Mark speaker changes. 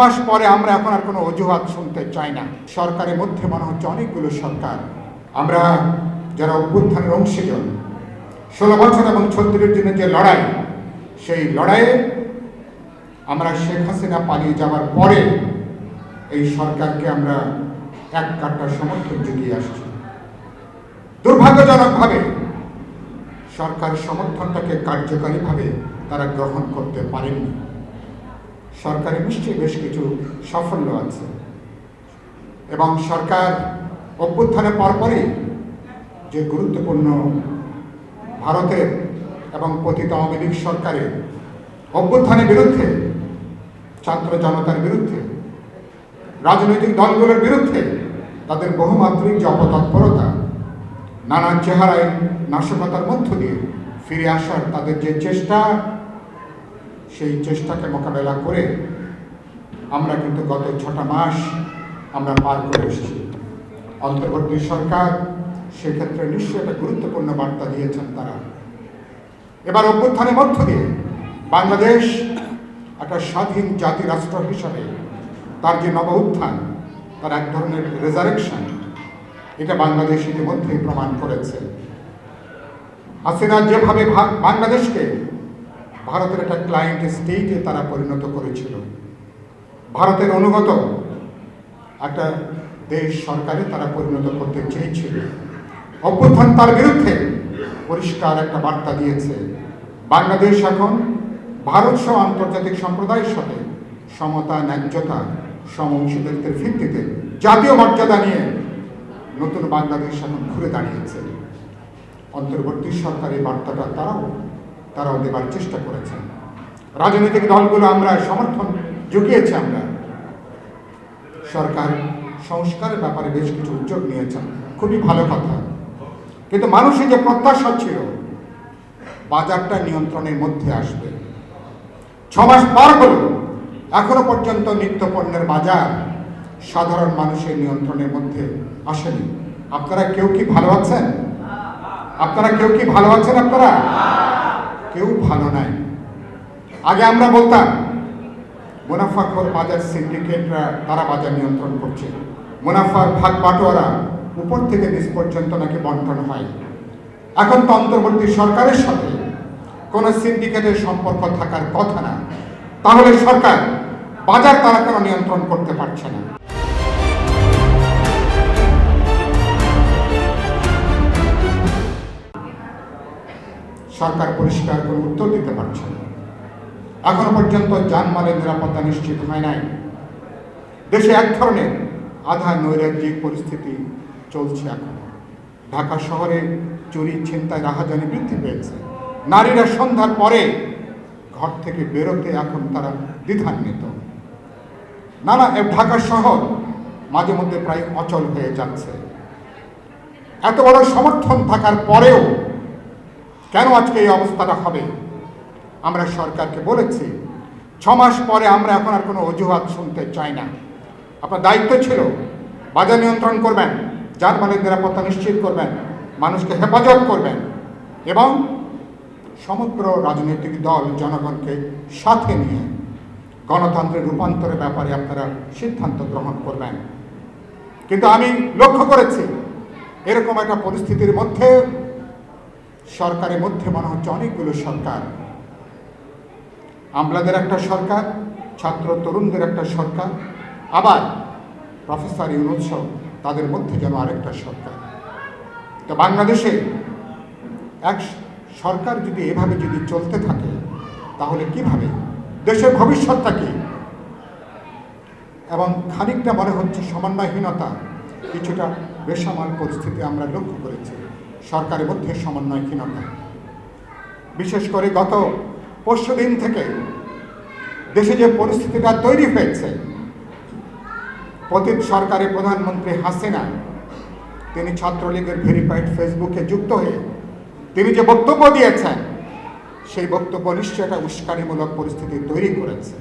Speaker 1: মাস পরে আমরা এখন আর কোনো অজুহাত শুনতে চাই না। সরকারের মধ্যে মনে হচ্ছে অনেকগুলো সরকার। আমরা যারা অভ্যুত্থানের অংশীজন, ষোলো বছর এবং ছত্রিশ দিনের যে লড়াই, সেই লড়াইয়ে আমরা শেখ হাসিনা পালিয়ে যাওয়ার পরে এই সরকারকে আমরা এক কাট্টা সমর্থন জুগিয়ে আসছি। দুর্ভাগ্যজনকভাবে সরকার সমর্থনটাকে কার্যকারীভাবে তারা গ্রহণ করতে পারেননি। সরকারের নিশ্চয়ই বেশ কিছু সাফল্য আছে। এবং সরকার অভ্যুত্থানের পরপরই যে গুরুত্বপূর্ণ ভারতের এবং পতিত আওয়ামী লীগ সরকারের অভ্যুত্থানের বিরুদ্ধে, ছাত্র জনতার বিরুদ্ধে, রাজনৈতিক দলগুলোর বিরুদ্ধে তাদের বহুমাত্রিক যে অপতৎপরতা নানান চেহারায় নাশকতার মধ্য দিয়ে ফিরে আসার তাদের যে চেষ্টা সেই চেষ্টাকে মোকাবেলা করে আমরা কিন্তু গত ছটা মাস আমরা পার করে এসেছি। অন্তর্বর্তী সরকার সেক্ষেত্রে নিশ্চয়ই একটা গুরুত্বপূর্ণ বার্তা দিয়েছেন তারা। এবার অভ্যুত্থানের মধ্য দিয়ে বাংলাদেশ একটা স্বাধীন জাতি রাষ্ট্র হিসাবে তার যে নব উত্থান তার এক ধরনের রেজারেকশন এটা বাংলাদেশ ইতিমধ্যেই প্রমাণ করেছে। হাসিনা যেভাবে বাংলাদেশকে ভারতের একটা ক্লায়েন্ট স্টেটে তারা পরিণত করেছিল। ভারতের অনুগত একটা দেশ সরকারে তারা পরিণত করতে চেয়েছিল। অভ্যুত্থান তার বিরুদ্ধে পরিষ্কার একটা বার্তা দিয়েছে। বাংলাদেশ এখন ভারত সহ আন্তর্জাতিক সম্প্রদায়ের সাথে সমতা, ন্যায্যতা সম অংশীদারিত্বের ভিত্তিতে জাতীয় মর্যাদা নিয়ে নতুন বাংলাদেশ এখন ঘুরে দাঁড়িয়েছে। অন্তর্বর্তী সরকারের বার্তাটা তারাও তারাও দেবার চেষ্টা করেছেন। রাজনৈতিক দলগুলো আমরা সমর্থন জুগিয়েছি আমরা। সরকার সংস্কারের ব্যাপারে বেশ কিছু উদ্যোগ নিয়েছেন। খুবই ভালো কথা। কিন্তু মানুষের যে প্রত্যাশা ছিল, বাজারটা নিয়ন্ত্রণের মধ্যে আসবে। ছমাস পার হলো। এখনও পর্যন্ত নিত্য পণ্যের বাজার সাধারণ মানুষের নিয়ন্ত্রণের মধ্যে আসেনি। আপনারা কেউ কি ভালো আছেন? আপনারা কেউ কি ভালো আছেন আপনারা? কেউ ভালো নাই। আগে আমরা বলতাম মুনাফাখোর বাজার সিন্ডিকেটরা, তারা বাজার নিয়ন্ত্রণ করছে। মুনাফার ভাগ বাটোয়ারা উপর থেকে নিচ পর্যন্ত নাকি বন্টন হয়। এখন তো অন্তর্বর্তী সরকারের সাথে কোনো সিন্ডিকেটের সম্পর্ক থাকার কথা না। তাহলে সরকার বাজার তারা কেন নিয়ন্ত্রণ করতে পারছে না? সরকার পরিষ্কার কোনো উত্তর দিতে পারছে না। এখনও পর্যন্ত যানমালের নিরাপত্তা নিশ্চিত হয় নাই। দেশে এক ধরনের আধা নৈরাজ্যিক পরিস্থিতি চলছে এখন। ঢাকা শহরে চুরি, ছিনতাই, রাহাজানি বৃদ্ধি পেয়েছে। নারীরা সন্ধ্যার পরে ঘর থেকে বেরোতে এখন তারা দ্বিধান্বিত। নানা ঢাকা শহর মাঝে মধ্যে প্রায় অচল হয়ে যাচ্ছে। এত বড় সমর্থন থাকার পরেও কেন আজকে এই অবস্থাটা হবে? আমরা সরকারকে বলেছি। ছ মাস পরে আমরা এখন আর কোনো অজুহাত শুনতে চাই না। আপনার দায়িত্ব ছিল, বাজার নিয়ন্ত্রণ করবেন যানবাহনের নিরাপত্তা নিশ্চিত করবেন, মানুষকে হেফাজত করবেন এবং সমগ্র রাজনৈতিক দল, জনগণকে সাথে নিয়ে গণতন্ত্রের রূপান্তরের ব্যাপারে আপনারা সিদ্ধান্ত গ্রহণ করবেন। কিন্তু আমি লক্ষ্য করেছি, এরকম একটা পরিস্থিতির মধ্যে সরকারের মধ্যে মনে হচ্ছে অনেকগুলো সরকার। আমলাদের একটা সরকার, ছাত্র তরুণদের একটা সরকার, আবার প্রফেসর ইউনুৎসব তাদের মধ্যে যেন আরেকটা সরকার। তো বাংলাদেশে এক সরকার যদি এভাবে যদি চলতে থাকে, তাহলে কীভাবে? দেশের ভবিষ্যৎটা কি? এবং খানিকটা মনে হচ্ছে সমন্বয়হীনতা, কিছুটা বেসামাল পরিস্থিতি আমরা লক্ষ্য করেছি। সরকারের মধ্যে সমন্বয়হীনতা বিশেষ করে গত পরশু দিন থেকে দেশে যে পরিস্থিতিটা তৈরি হয়েছে, পতিত সরকারের প্রধানমন্ত্রী হাসিনা, তিনি ছাত্রলীগের ভেরিফাইড ফেসবুকে যুক্ত হয়ে তিনি যে বক্তব্য দিয়েছেন, সেই বক্তব্য নিশ্চয় একটা উস্কানিমূলক পরিস্থিতি তৈরি করেছে।